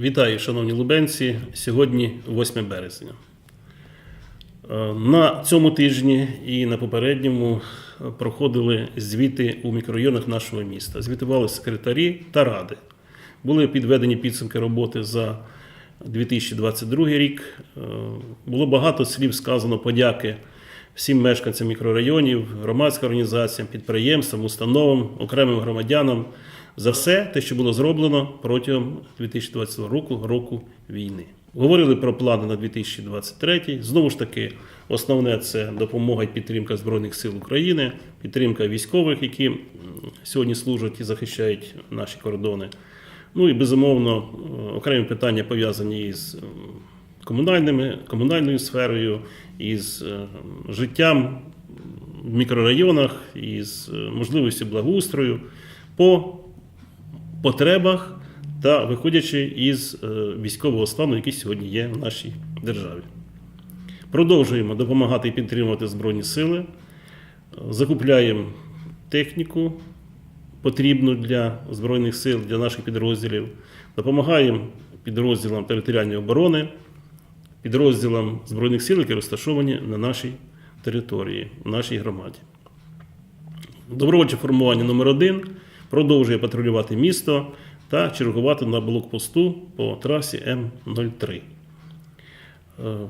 Вітаю, шановні лубенці. Сьогодні 8 березня. Е, На цьому тижні і на попередньому е, проходили звіти у мікрорайонах нашого міста. Звітували секретарі та ради. Були підведені підсумки роботи за 2022 рік. Е, Було багато слів сказано подяки всім мешканцям мікрорайонів, громадським організаціям, підприємствам, установам, окремим громадянам за все те, що було зроблено протягом 2022 року, року війни. Говорили про плани на 2023. Знову ж таки, основне це допомога і підтримка Збройних сил України, підтримка військових, які сьогодні служать і захищають наші кордони. Ну і безумовно, е, окремі питання пов'язані із комунальними, комунальною сферою, із е, життям в мікрорайонах, із е, можливістю благоустрою по потребах та виходячи із е, військового стану, який сьогодні є в нашій державі. Продовжуємо допомагати і підтримувати Збройні сили, Е, закупляємо техніку потрібну для Збройних сил, для наших підрозділів, допомагаємо підрозділам територіальної оборони, підрозділам Збройних сил, які розташовані на нашій території, в нашій громаді. Добровольче формування номер 1 продовжує патрулювати місто та чергувати на блокпосту по трасі М03. Е,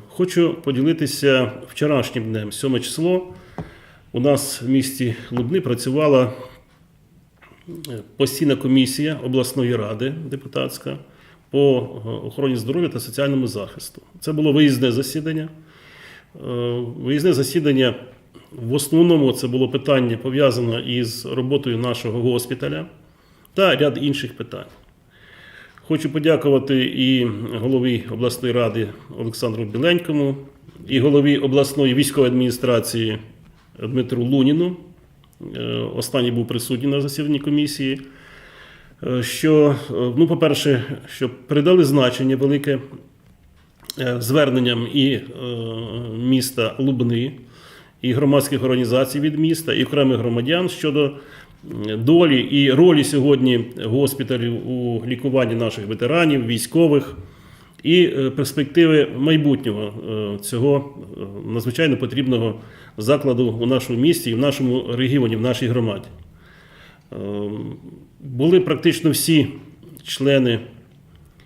Хочу поділитися вчорашнім днем, 7 число. У нас в місті Лубни працювала е, постійна комісія обласної ради депутатська по е, охороні здоров'я та соціальному захисту. Це було виїзне засідання. Виїзне засідання в основному це було питання пов'язане із роботою нашого госпіталя та ряд інших питань. Хочу подякувати і голові обласної ради Олександру Біленькому, і голові обласної військової адміністрації Дмитру Луніну. Е, Останній був присутній на засіданні комісії. Е, Що, е, ну, по-перше, що придали значення велике зверненням і міста Лубни, і громадських організацій від міста, і окремих громадян щодо долі і ролі сьогодні госпіталів у лікуванні наших ветеранів, військових і е, перспективи майбутнього е, цього е, надзвичайно потрібного закладу у нашому місті і в нашому регіоні, в нашій громаді. Були практично всі члени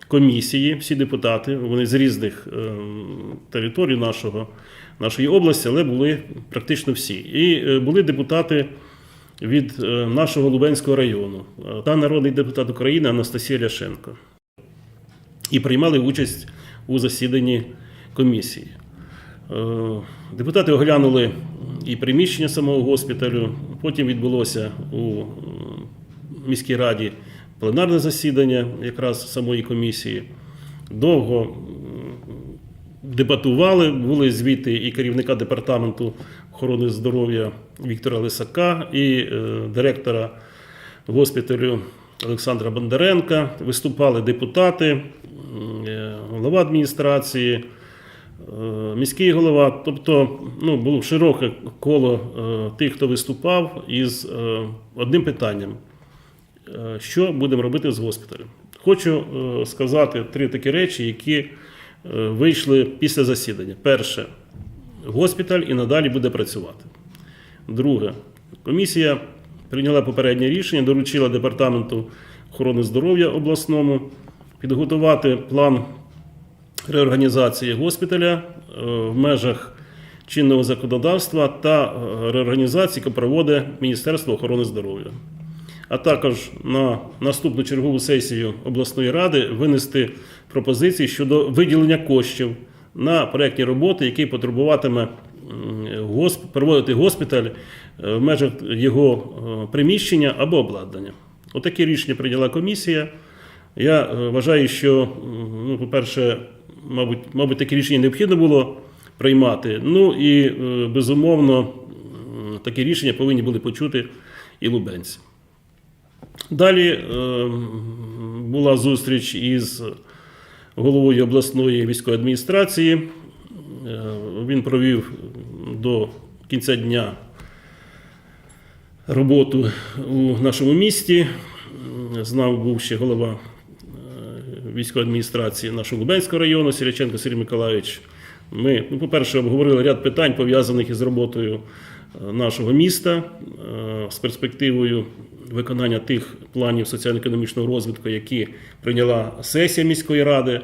комісії, всі депутати, вони з різних територій нашого, нашої області, але були практично всі. І е, були депутати від е, нашого Лубенського району е, та народний депутат України Анастасія Ляшенко. І приймали участь у засіданні комісії. Депутати оглянули і приміщення самого госпіталю. Потім відбулося у міській раді пленарне засідання якраз самої комісії. Довго дебатували, були звіти і керівника департаменту охорони здоров'я Віктора Лисака, і е, директора госпіталю Олександра Бондаренка. Виступали депутати, е, голова адміністрації, е, міський голова. Тобто ну, було широке коло тих, хто виступав із одним питанням. Що будемо робити з госпіталем? Хочу сказати три такі речі, які вийшли після засідання. Перше, госпіталь і надалі буде працювати. Друге, комісія прийняла попереднє рішення, доручила департаменту охорони здоров'я обласному підготувати план реорганізації госпіталя е, в межах чинного законодавства та е, реорганізації, яку проводить Міністерство охорони здоров'я. А також на наступну чергову сесію обласної ради винести пропозиції щодо виділення коштів на проєктні роботи, які потребуватиме госп- проводити госпіталь е, в межах його е, приміщення або обладнання. Отаке рішення прийняла комісія. Я е, вважаю, що, ну, по-перше, мабуть, мабуть, таке рішення необхідно було приймати. Ну і безумовно, такі рішення повинні були почути і лубенці. Далі е, була зустріч із головою обласної військової адміністрації. Е, Він провів до кінця дня роботу у нашому місті. Знав був ще голова е, військової адміністрації нашого Лубенського району, Сіряченко Сергій Миколаївич. Ми, ну, по-перше, обговорили ряд питань, пов'язаних із роботою е, нашого міста, е, з перспективою виконання тих планів соціально-економічного розвитку, які прийняла сесія міської ради.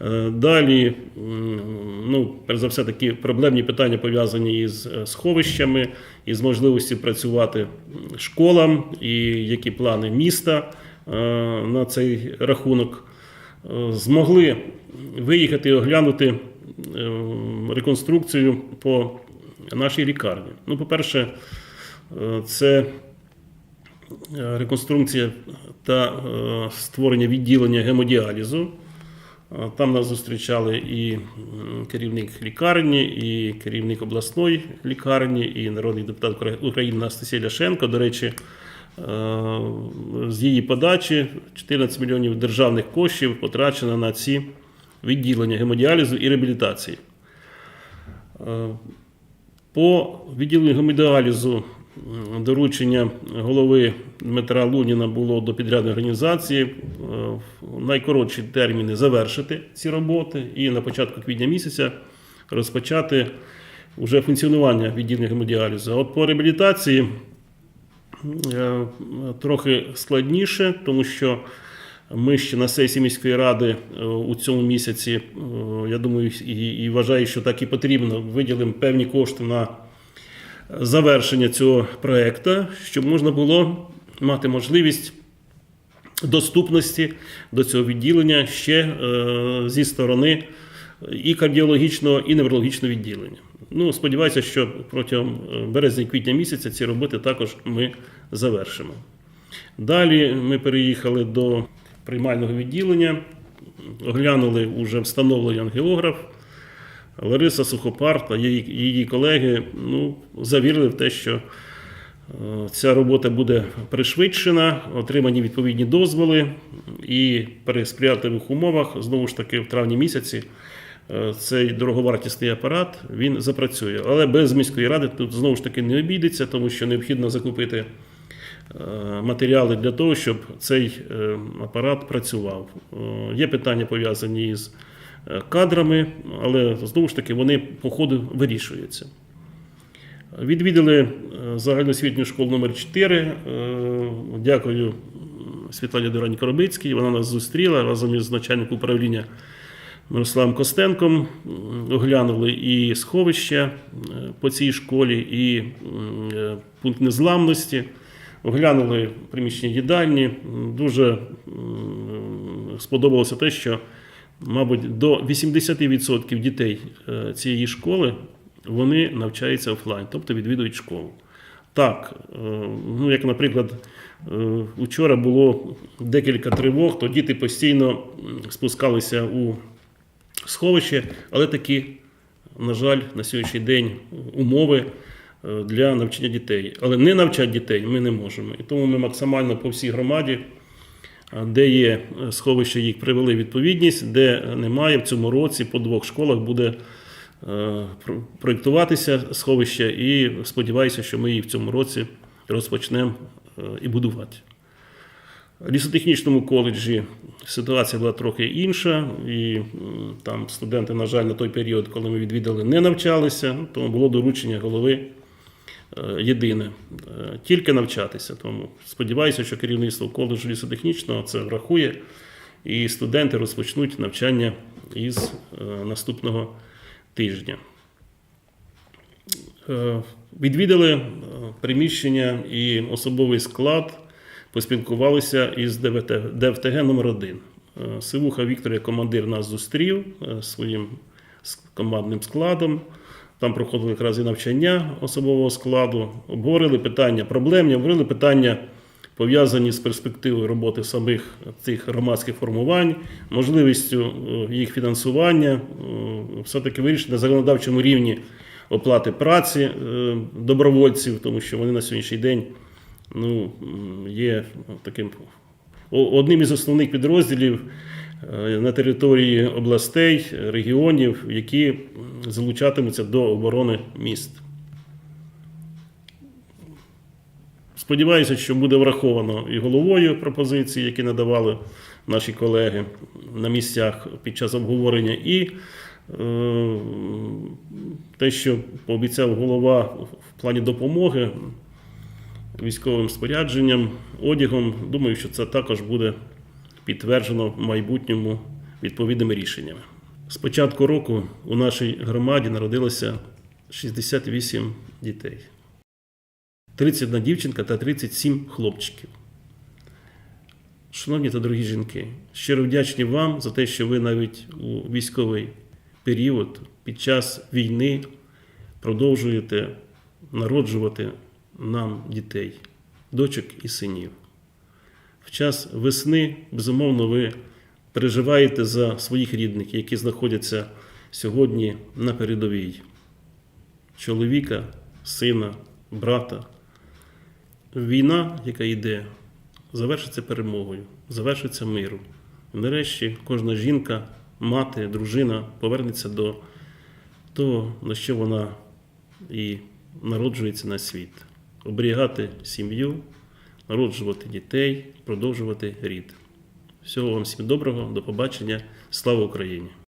Е, Далі, ну, перш за все, такі проблемні питання пов'язані із е, сховищами, із можливістю працювати школам, і які плани міста на цей рахунок. Змогли виїхати і оглянути реконструкцію по нашій лікарні. Ну, по-перше, е, це е, реконструкція та е, створення відділення гемодіалізу. Там нас зустрічали і керівник лікарні, і керівник обласної лікарні, і народний депутат України Анастасія Ляшенко. До речі, з її подачі 14 мільйонів державних коштів потрачено на ці відділення гемодіалізу і реабілітації. Е, По відділенню гемодіалізу доручення голови Дмитра Луніна було до підрядної організації е, в найкоротші терміни завершити ці роботи і на початку квітня місяця розпочати вже функціонування відділення гемодіалізу. От по реабілітації е, трохи складніше, тому що ми ще на сесії міської ради е, у цьому місяці, е, я думаю, і, і вважаю, що так і потрібно, виділимо певні кошти на завершення цього проекту, щоб можна було мати можливість доступності до цього відділення ще е, зі сторони і кардіологічного, і неврологічного відділення. Ну, сподіваюся, що протягом березня-квітня місяця ці роботи також ми завершимо. Далі ми переїхали до приймального відділення, оглянули вже встановлений ангіограф. Лариса Сухопар та її, її колеги ну, завірили в те, що е, ця робота буде пришвидшена, отримані відповідні дозволи, і при сприятливих умовах, знову ж таки, в травні місяці е, цей дороговартісний апарат він запрацює. Але без міської ради тут знову ж таки не обійдеться, тому що необхідно закупити матеріали для того, щоб цей е, апарат працював. Е, Є питання пов'язані з е, кадрами, але знову ж таки вони по ходу вирішуються. Відвідали е, загальноосвітню школу номер 4 Е, Дякую Світлані Дорані Коробицькій. Вона нас зустріла разом із начальником управління Мирославом Костенком. Оглянули і сховища е, по цій школі, і е, пункт незламності. Оглянули приміщення їдальні. Дуже сподобалося те, що, мабуть, до 80% дітей е, цієї школи вони навчаються офлайн, тобто відвідують школу. Так, е, ну як, наприклад, е, вчора було декілька тривог, то діти постійно спускалися у сховище, але такі, на жаль, на сьогоднішній день умови е, для навчання дітей. Але не навчати дітей ми не можемо. І тому ми максимально по всій громаді, де є е, сховище, їх привели відповідність, де немає в цьому році по двох школах буде е, проєктуватися сховище, і сподіваюся, що ми її в цьому році розпочнемо е, і будувати. В лісотехнічному коледжі ситуація була трохи інша, і там студенти, на жаль, на той період, коли ми відвідали, не навчалися, тому було доручення голови е, єдине е, тільки навчатися. Тому сподіваюся, що керівництво коледжу лісотехнічного це врахує, і студенти розпочнуть навчання із е, наступного тижня. Е, Відвідали е, приміщення і особовий склад, поспілкувалися із ДВТ, ДФТГ номер 1 Сивуха Віктор, як командир, нас зустрів е, своїм командним складом. Там проходили якраз і навчання особового складу, обговорили питання проблемні, обговорили питання, пов'язані з перспективою роботи самих цих громадських формувань, можливістю е, їх фінансування, е, все-таки вирішити на законодавчому рівні оплати праці е, добровольців, тому що вони на сьогоднішній день ну, є таким одним із основних підрозділів на території областей, регіонів, які залучатимуться до оборони міст. Сподіваюся, що буде враховано і головою пропозиції, які надавали наші колеги на місцях під час обговорення, і е, те, що пообіцяв голова в плані допомоги військовим спорядженням, одягом. Думаю, що це також буде підтверджено в майбутньому відповідними рішеннями. З початку року у нашій громаді народилося 68 дітей. 31 дівчинка та 37 хлопчиків. Шановні та дорогі жінки, щиро вдячні вам за те, що ви навіть у військовий період під час війни продовжуєте народжувати нам дітей, дочок і синів. В час весни, безумовно, ви переживаєте за своїх рідних, які знаходяться сьогодні на передовій. Чоловіка, сина, брата. Війна, яка йде, завершиться перемогою, завершиться миром. Нарешті кожна жінка, мати, дружина повернеться до того, на що вона і народжується на світ. Оберігати сім'ю, народжувати дітей, продовжувати рід. Всього вам всім доброго, до побачення. Слава Україні!